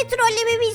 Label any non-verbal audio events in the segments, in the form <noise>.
Kimi trollememi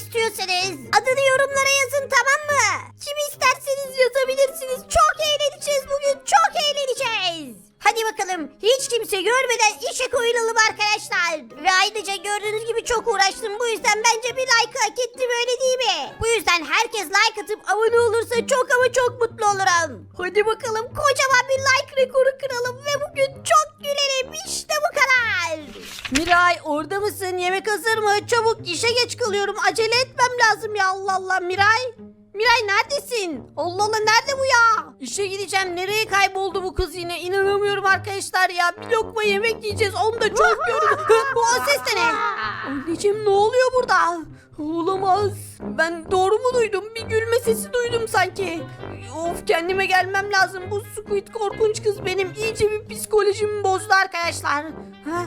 kalıyorum. Acele etmem lazım ya Allah Allah Miray. Miray neredesin? Allah Allah nerede bu ya? İşe gideceğim. Nereye kayboldu bu kız yine? İnanamıyorum arkadaşlar ya. Bir lokma yemek yiyeceğiz. Onu da çok gördüm. <laughs> bu o ses de ne? Anneciğim ne oluyor burada? Olamaz. Ben doğru mu duydum? Bir gülme sesi duydum sanki. Of kendime gelmem lazım. Bu Squid korkunç kız benim iyice bir psikolojimi bozdu arkadaşlar. Ha?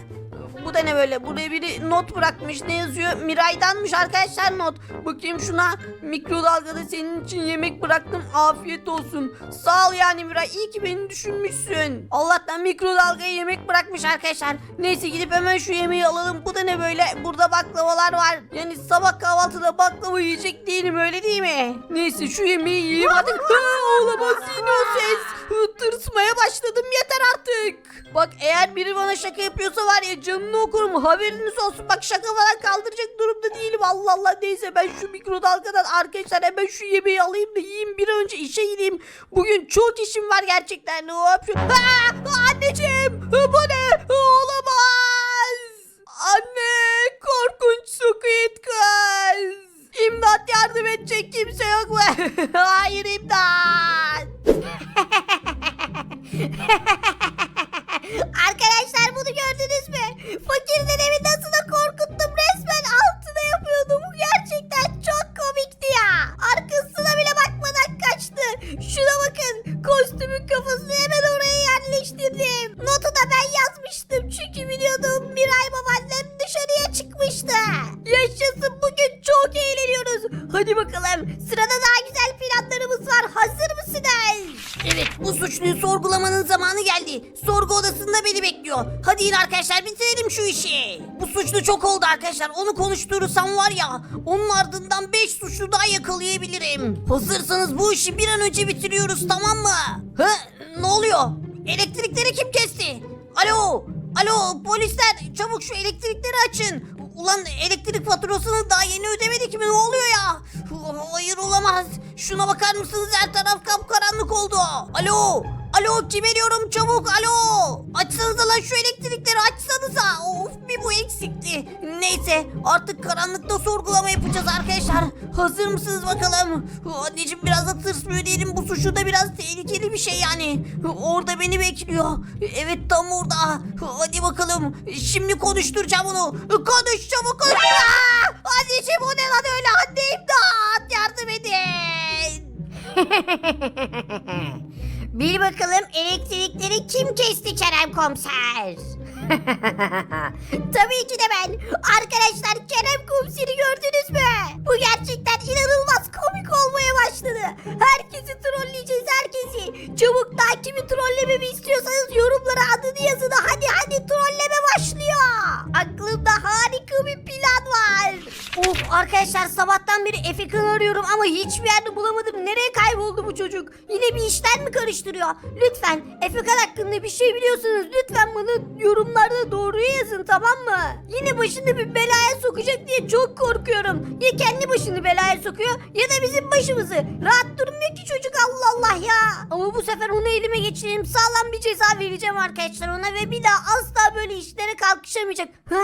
Bu da ne böyle? Buraya biri not bırakmış. Ne yazıyor? Miray'danmış arkadaşlar not. Bakayım şuna. Mikrodalgada senin için yemek bıraktım. Afiyet olsun. Sağ ol yani Miray. İyi ki beni düşünmüşsün. Allah'tan mikrodalgaya yemek bırakmış arkadaşlar. Neyse gidip hemen şu yemeği alalım. Bu da ne böyle? Burada baklavalar var. Yani sabah kahvaltıda baklava yiyecek değilim öyle değil mi? Neyse şu yemeği yiyeyim hadi. Ha, olamaz yine o ses. Tırsmaya başladım yeter artık. Bak eğer biri bana şaka yapıyorsa var ya canını okurum haberiniz olsun. Bak şaka falan kaldıracak durumda değilim. Allah Allah neyse ben şu mikrodalgadan arkadaşlar hemen şu yemeği alayım da yiyeyim bir önce işe gideyim. Bugün çok işim var gerçekten. Hop şu... Anneciğim bu ne? Sorgulamanın zamanı geldi. Sorgu odasında beni bekliyor. Hadi in arkadaşlar bitirelim şu işi. Bu suçlu çok oldu arkadaşlar. Onu konuşturursam var ya onun ardından 5 suçlu daha yakalayabilirim. Hazırsanız bu işi bir an önce bitiriyoruz tamam mı? Hı? Ne oluyor? Elektrikleri kim kesti? Alo! Alo polisler çabuk şu elektrikleri açın. Ulan elektrik faturasını daha yeni ödemedik mi ne oluyor ya? Hayır olamaz. Şuna bakar mısınız her taraf kapkaranlık oldu. Alo! Alo kim ediyorum çabuk alo! Açsanıza lan şu elektrikleri açsanıza. Of bir bu eksikti. Neyse artık karanlıkta sorgulama yapacağız arkadaşlar. Hazır mısınız bakalım? Anneciğim biraz da tırsmıyor değilim. Bu suçu da biraz tehlikeli bir şey yani. Orada beni bekliyor. Evet tam orada. Hadi bakalım. Şimdi konuşturacağım onu. Konuş çabuk konuş. Aa! Anneciğim o ne lan öyle? Anne imdat yardım edin. <laughs> Bil bakalım elektrikleri kim kesti Kerem komiser? <laughs> Tabii ki de ben. Arkadaşlar Kerem komiseri gördünüz mü? Bu gerçekten inanılmaz komik olmaya başladı. Herkesi trolleyeceğiz herkesi. Çabuk daha kimi trollememi istiyorsanız yorumlara adını yazın. Hadi hadi trolleme başlıyor. Aklımda harika bir plan var. Of arkadaşlar sabahtan beri Efekan'ı arıyorum ama hiçbir yerde bulamadım. Nereye kayboldu bu çocuk? Yine bir işten mi karıştırıyor? Lütfen Efekan hakkında bir şey biliyorsunuz. Lütfen bana yorumlarda doğruyu yazın tamam mı? Yine başını bir belaya sokacak diye çok korkuyorum. Ya kendi başını belaya sokuyor ya da bizim başımızı. Rahat durmuyor ki çocuk Allah Allah ya. Ama bu sefer onu elime geçireyim. Sağlam bir ceza vereceğim arkadaşlar ona ve bir daha asla böyle işlere kalkışamayacak. Ha?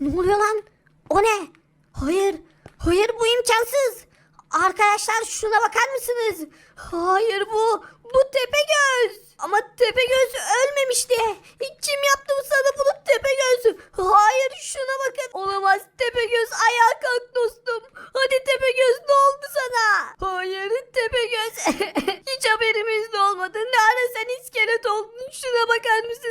Ne oluyor lan? O ne? Hayır. Hayır bu imkansız. Arkadaşlar şuna bakar mısınız? Hayır bu. Bu Tepegöz. Ama Tepegöz ölmemişti. Kim yaptı bu sana bunu Tepegöz? Hayır şuna bakın. Olamaz Tepegöz ayağa kalk dostum. Hadi Tepegöz ne oldu sana? Hayır Tepegöz. <laughs> Hiç haberimiz de olmadı. Ne ara sen iskelet oldun. Şuna bakar mısınız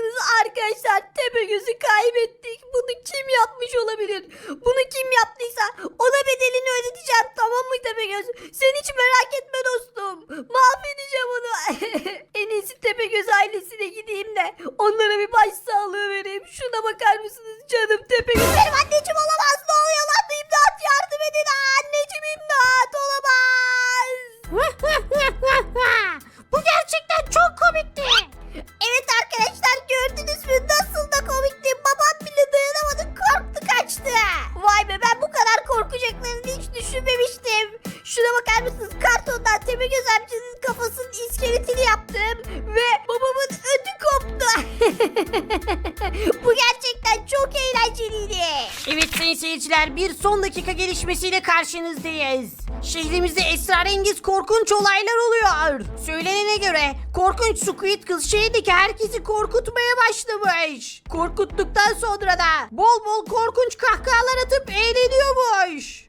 seyirciler bir son dakika gelişmesiyle karşınızdayız. Şehrimizde esrarengiz korkunç olaylar oluyor. Söylenene göre korkunç Squid kız şehirdeki herkesi korkutmaya başlamış. Korkuttuktan sonra da bol bol korkunç kahkahalar atıp eğleniyormuş.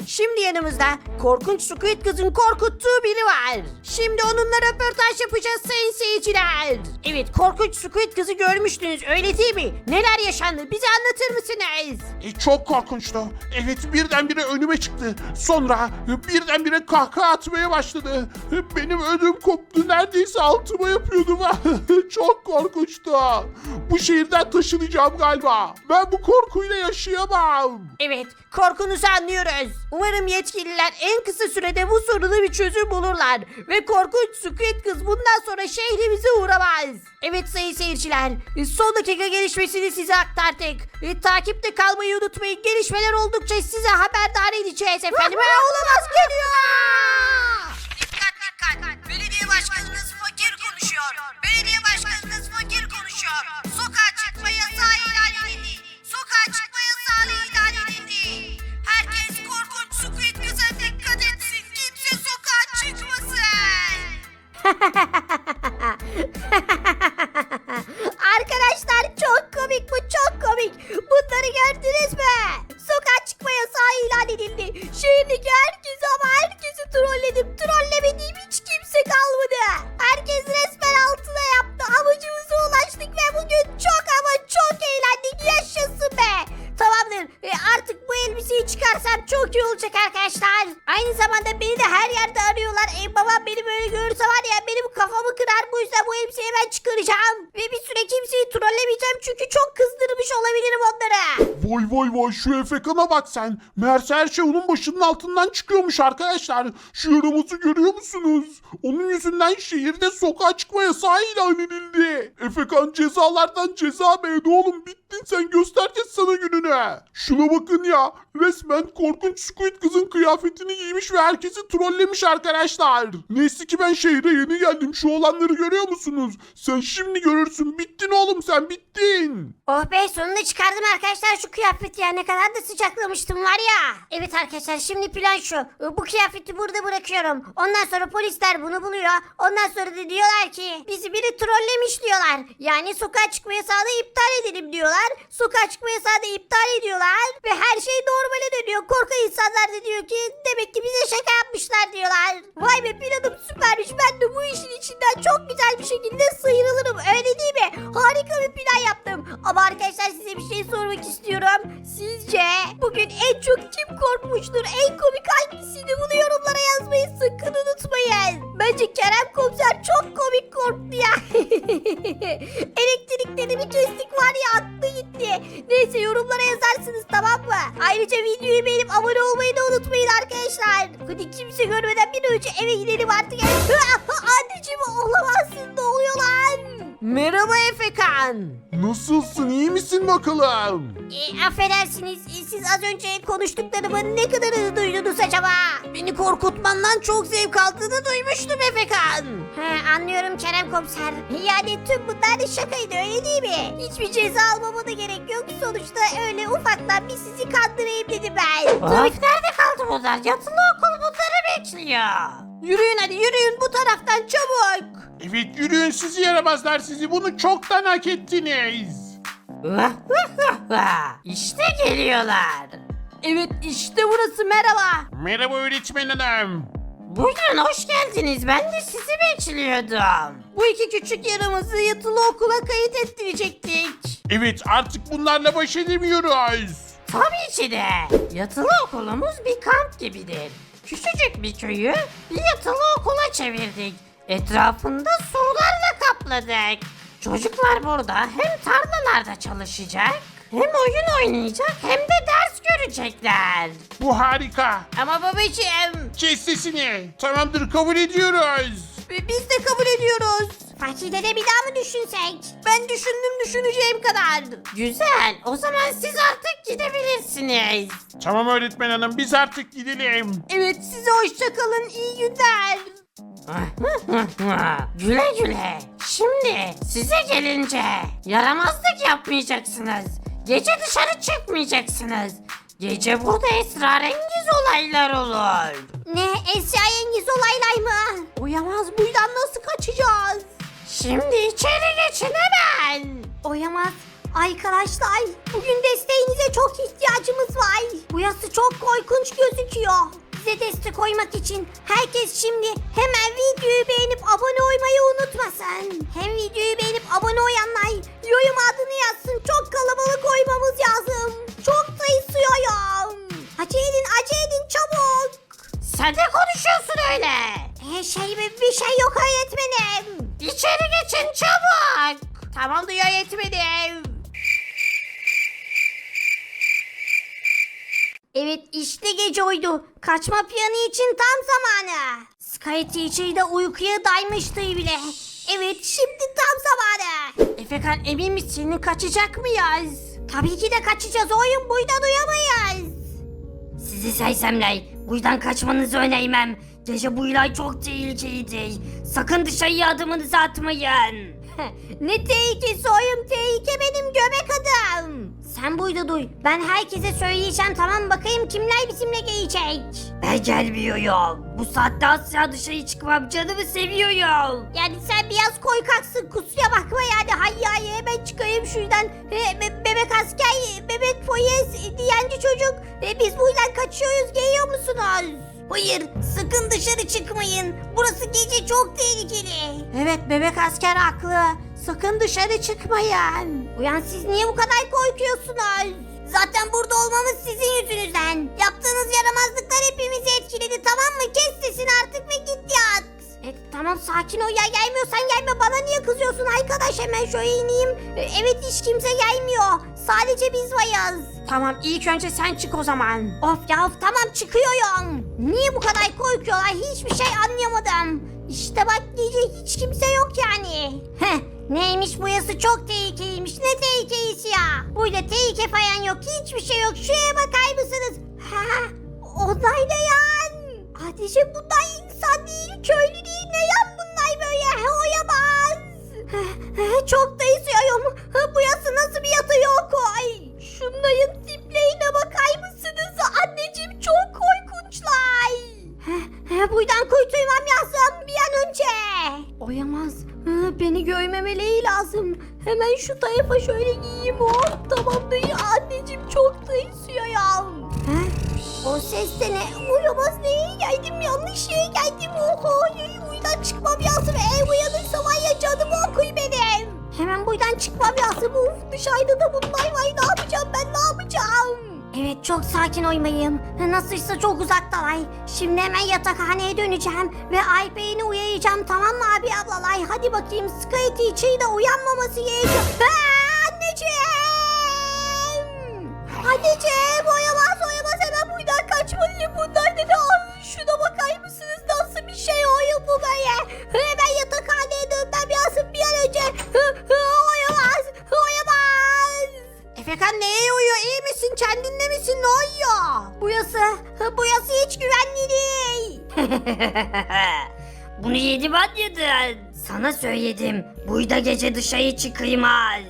Yanımızda korkunç Squid kızın korkuttuğu biri var. Şimdi onunla röportaj yapacağız sayın seyirciler. Evet korkunç Squid kızı görmüştünüz öyle değil mi? Neler yaşandı bize anlatır mısınız? E, çok korkunçtu. Evet birdenbire önüme çıktı. Sonra birdenbire kahkaha atmaya başladı. Benim ödüm koptu. Neredeyse altıma yapıyordum. <laughs> çok korkunçtu. Bu şehirden taşınacağım galiba. Ben bu korkuyla yaşayamam. Evet, korkunuzu anlıyoruz. Umarım yetkililer en kısa sürede bu soruna bir çözüm bulurlar. Ve korkunç Squid Kız bundan sonra şehrimize uğramaz. Evet sayın seyirciler, son dakika gelişmesini size aktardık. E, takipte kalmayı unutmayın. Gelişmeler oldukça size haberdar edeceğiz efendim. Ha, olamaz geliyor. Dikkat dikkat. Belediye başkanınız <laughs> Arkadaşlar çok komik şu Efekan'a bak sen. Meğerse her şey onun başının altından çıkıyormuş arkadaşlar. Şu yaramazı görüyor musunuz? Onun yüzünden şehirde sokağa çıkma yasağı ilan edildi. Efekan cezalardan ceza meydi oğlum bittin sen göstereceğiz sana gününe. Şuna bakın ya resmen korkunç Squid kızın kıyafetini giymiş ve herkesi trollemiş arkadaşlar. Neyse ki ben şehre yeni geldim şu olanları görüyor musunuz? Sen şimdi görürsün bittin oğlum sen bittin. Oh be sonunda çıkardım arkadaşlar şu kıyafeti ya ne kadar da sıcaklamıştım var ya. Evet arkadaşlar şimdi plan şu. Bu kıyafeti burada bırakıyorum. Ondan sonra polisler bunu buluyor. Ondan sonra da diyorlar ki bizi biri trollemiş diyorlar. Yani sokağa çıkma yasağını iptal edelim diyorlar. Sokağa çıkma yasağını iptal ediyorlar. Ve her şey normale dönüyor. Korkan insanlar da diyor ki demek ki bize şaka yapmışlar diyorlar. Vay be planım süpermiş. Ben de bu işin içinden çok güzel bir şekilde sıyrılırım. Öyle değil mi? Harika bir plan yaptım. Ama arkadaşlar size bir şey sormak istiyorum. Sizce bugün en çok kim korkmuştur? En komik hangisiydi? Bunu yorumlara yazmayı sakın unutmayın. Bence Kerem komiser çok komik korktu ya. <laughs> Elektriklerimi kestik var ya gitti. Neyse yorumlara yazarsınız tamam mı? Ayrıca videoyu beğenip abone olmayı da unutmayın arkadaşlar. Hadi kimse görmeden bir önce eve gidelim artık. <laughs> Anneciğim olamazsın ne oluyor lan? Merhaba Efekan. Nasılsın iyi misin bakalım? E, affedersiniz e, siz az önce konuştuklarımı ne kadarını duydunuz acaba? Beni korkutmandan çok zevk aldığını duymuştum Efekan. He, anlıyorum Kerem komiser. Yani tüm bunlar da şakaydı öyle değil mi? Hiçbir ceza almama da gerek yok. Sonuçta öyle ufaktan bir sizi kandırayım dedim ben. Trafik nerede kaldı bunlar? Yatılı okul bunları bekliyor. Yürüyün hadi yürüyün bu taraftan çabuk. Evet yürüyün sizi yaramazlar sizi bunu çoktan hak ettiniz. <laughs> işte geliyorlar. Evet işte burası merhaba. Merhaba öğretmen hanım. Buyurun hoş geldiniz. Ben de sizi bekliyordum. Bu iki küçük yaramazı yatılı okula kayıt ettirecektik. Evet artık bunlarla baş edemiyoruz. Tabii ki de. Yatılı okulumuz bir kamp gibidir. Küçücük bir köyü bir yatılı okula çevirdik. Etrafında surlarla kapladık. Çocuklar burada hem tarlalarda çalışacak, hem oyun oynayacak hem de ders görecekler. Bu harika. Ama babacığım Kes sesini. Tamamdır kabul ediyoruz. biz de kabul ediyoruz. Fakirde de bir daha mı düşünsek? Ben düşündüm düşüneceğim kadar. Güzel. O zaman siz artık gidebilirsiniz. Tamam öğretmen hanım biz artık gidelim. Evet size hoşça kalın. İyi günler. <laughs> güle güle. Şimdi size gelince yaramazlık yapmayacaksınız. Gece dışarı çıkmayacaksınız. Gece burada esrarengiz olaylar olur. Ne esrarengiz olaylar mı? Uyamaz buradan nasıl kaçacağız? Şimdi içeri geçin hemen. Oyamaz. Arkadaşlar bugün desteğinize çok ihtiyacımız var. Bu yazı çok korkunç gözüküyor. Bize destek koymak için herkes şimdi hemen videoyu beğenip abone olmayı unutmasın. Hem videoyu beğenip abone olanlar yorum adını yazsın. Çok kalabalık koymamız lazım. Çok da istiyorum. Acele edin acele edin çabuk. Sen de konuşuyorsun öyle. Ee, şey bir, şey yok öğretmenim. İçeri geçin çabuk. Tamam diyor yetmedim. Evet işte gece oydu. Kaçma planı için tam zamanı. Sky Teacher de uykuya daymıştı bile. Evet şimdi tam zamanı. Efekan emin misin kaçacak mıyız? Tabii ki de kaçacağız oyun buradan uyamayız. Sizi sersemler. Buradan kaçmanızı önermem. Bu ilay çok tehlikelidir. Sakın dışarıya adımınızı atmayın. <laughs> ne tehlikesi oyun tehlike benim göbek adım. Sen buydu duy. Ben herkese söyleyeceğim tamam bakayım kimler bizimle gelecek. Ben gelmiyorum. Bu saatte asla dışarı çıkmam canımı seviyorum. Yani sen biraz korkaksın kusura bakma yani. Hayır hayır hemen çıkayım şuradan. He, be- bebek asker, bebek polis, diyenci çocuk. E, biz buradan kaçıyoruz geliyor musunuz? Hayır sakın dışarı çıkmayın. Burası gece çok tehlikeli. Evet bebek asker haklı. Sakın dışarı çıkmayın. Uyan siz niye bu kadar korkuyorsunuz? Zaten burada olmamız sizin yüzünüzden. Yaptığınız yaramazlıklar hepimizi etkiledi tamam mı? Kes sesini artık ve git yat. E, tamam sakin ol ya gelmiyorsan gelme bana niye kızıyorsun arkadaş hemen şöyle ineyim. E, evet hiç kimse gelmiyor. Sadece biz varız. Tamam ilk önce sen çık o zaman. Of ya of tamam çıkıyorum. Niye bu kadar korkuyorlar hiçbir şey anlayamadım. İşte bak gece hiç kimse yok yani. Heh neymiş bu yazı çok tehlikeliymiş ne tehlikelisi ya. Burada tehlike falan yok hiçbir şey yok şuraya bakar mısınız? Ha ne yan? Hatice bunlar insan değil köylü değil Çok da istiyorum. Bu yası nasıl bir yatıyor koy. Şunların tiplerine bakar mısınız? Anneciğim çok korkunçlar. Buradan kurtulmam lazım bir an önce. Oyamaz. Beni görmemeleri lazım. Hemen şu tarafa şöyle giyeyim hop. Tamamdır buradan çıkmam lazım. Uf, dışarıda da bunlar var. Ne yapacağım ben ne yapacağım? Evet çok sakin olmayın. Nasılsa çok uzaktalar. Şimdi hemen yatakhaneye döneceğim ve Alper'ini uyuyacağım tamam mı abi ablalar? Hadi bakayım Sky Teacher'ı da uyanmaması gerekiyor. Aa, anneciğim! Anneciğim oyamaz oyamaz hemen buradan kaçmalıyım. Bunlar ne de Ay, şuna bakar mısınız nasıl bir şey oyun bu böyle? Hemen yatakhaneye dönmem lazım bir an önce. Efekan neye uyuyor iyi misin kendinde misin ne oluyor? Bu yası, bu yası hiç güvenli değil. <laughs> Bunu yedi ben yedin. Sana söyledim. Buyda gece dışarı çıkılmaz.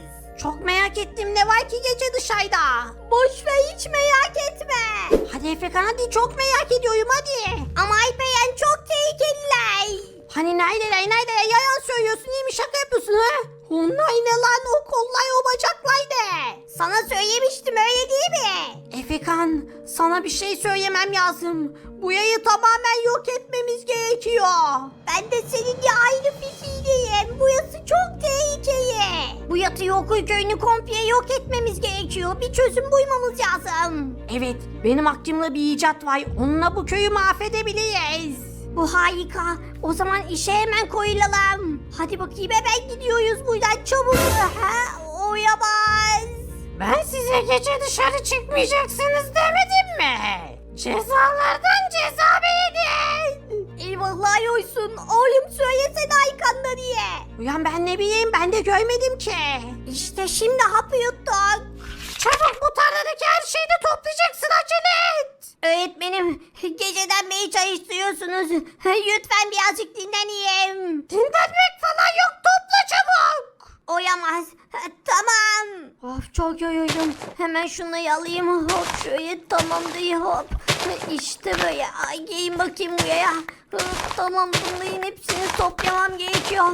Çok merak ettim ne var ki gece dışarıda? Boş ver hiç merak etme. Hadi Efekan hadi çok merak ediyorum hadi. Ama Alperen çok tehlikeliler. Hani neredeler neredeler yalan söylüyorsun değil mi şaka yapıyorsun ha? Onlar ne lan o kollar o bacaklar ne? Sana söylemiştim öyle değil mi? Efekan sana bir şey söylemem lazım. Bu yayı tamamen yok etmemiz gerekiyor. Ben de seninle aynı fikirdeyim. Bu yası çok tehlikeli. Bu yatı Yokuy köyünü komple yok etmemiz gerekiyor. Bir çözüm bulmamız lazım. Evet benim aklımda bir icat var. Onunla bu köyü mahvedebiliriz. Bu harika. O zaman işe hemen koyulalım. Hadi bakayım hemen gidiyoruz buradan çabuk. Ha, oyamaz. Ben size gece dışarı çıkmayacaksınız demedim mi? Cezalardan ceza verin. Eyvahlar olsun. Oğlum söylesene arkanda diye. Uyan ben ne bileyim ben de görmedim ki. İşte şimdi hapı yuttuk. Çabuk bu tarladaki her şeyi de toplayacaksın acele et. Öğretmenim geceden beri çalıştırıyorsunuz. Lütfen birazcık dinleneyim. Dinlenmek falan yok topla çabuk. Oyamaz. Tamam. Of çok yoruldum. Hemen şunları alayım. Hop şöyle tamamdır hop. İşte böyle. Ay giyin bakayım buraya. Tamam bunların hepsini toplamam gerekiyor.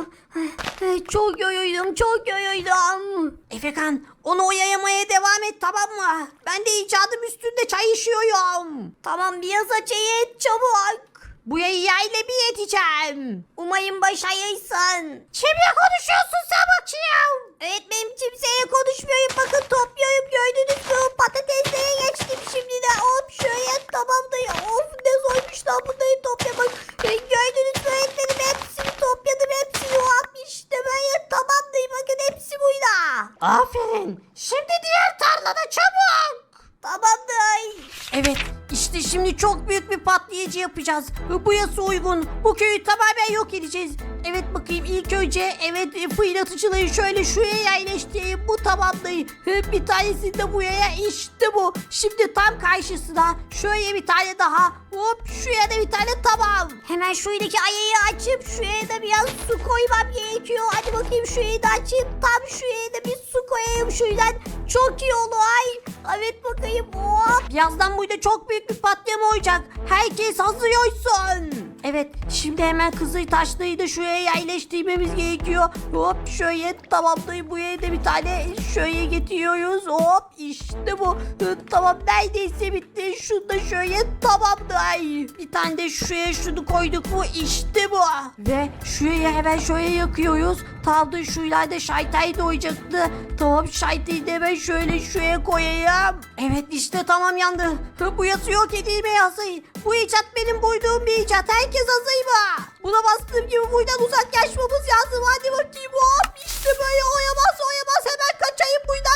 Çok yoruldum çok yoruldum. Efekan onu oyayamaya devam et tamam mı? Ben de icadım üstünde çay içiyorum. Tamam biraz acele et çabuk. Bu yayla bir yeteceğim. Umayım başarırsın. Kimle konuşuyorsun sen bakayım? Öğretmenim kimseye konuşmuyorum. Bakın topluyorum gördünüz mü? Patateslere geçtim şimdi de. Hop şöyle tamamdır. Of ne zormuş lan bunları toplamak. E, gördünüz mü öğretmenim? Hepsini topladım. Hepsini hop işte böyle tamamdır. Bakın hepsi burada. Aferin. Şimdi diğer tarlada çabuk. Tamamdır. Evet işte şimdi çok büyük bir patlayıcı yapacağız. Bu yasa uygun. Bu köyü tamamen yok edeceğiz. Evet bakayım ilk önce evet e, fırlatıcıları şöyle şuraya yerleştireyim. Bu tamamdır. E, Bir tanesini de buraya işte bu. Şimdi tam karşısına şöyle bir tane daha. Hop şuraya da bir tane tamam. Hemen şuradaki ayayı açıp şuraya da biraz su koymam gerekiyor. Hadi bakayım şurayı da açayım. Tam şuraya da bir su koyayım şuradan. Çok iyi olur ay. Evet bakayım. Hop. Birazdan burada çok büyük bir patlama olacak. Herkes hazır. Evet şimdi hemen kızıl taşları da şuraya yerleştirmemiz gerekiyor. Hop şöyle tamamdır buraya da bir tane şöyle getiriyoruz. Hop işte bu. Tamam neredeyse bitti. Şunu da şöyle tamamdır. Bir tane de şuraya şunu koyduk mu işte bu. Ve şuraya hemen şöyle yakıyoruz. Tam da şuralarda şaytay doyacaktı. Tamam şaytayı da hemen şöyle şuraya koyayım. Evet işte tamam yandı. Bu yası yok edilmeye hazır. Bu icat benim buyduğum bir icat. Herkes hazır mı? Buna bastığım gibi buradan uzaklaşmamız lazım. Hadi bakayım hop işte böyle oyamaz oyamaz hemen kaçayım buradan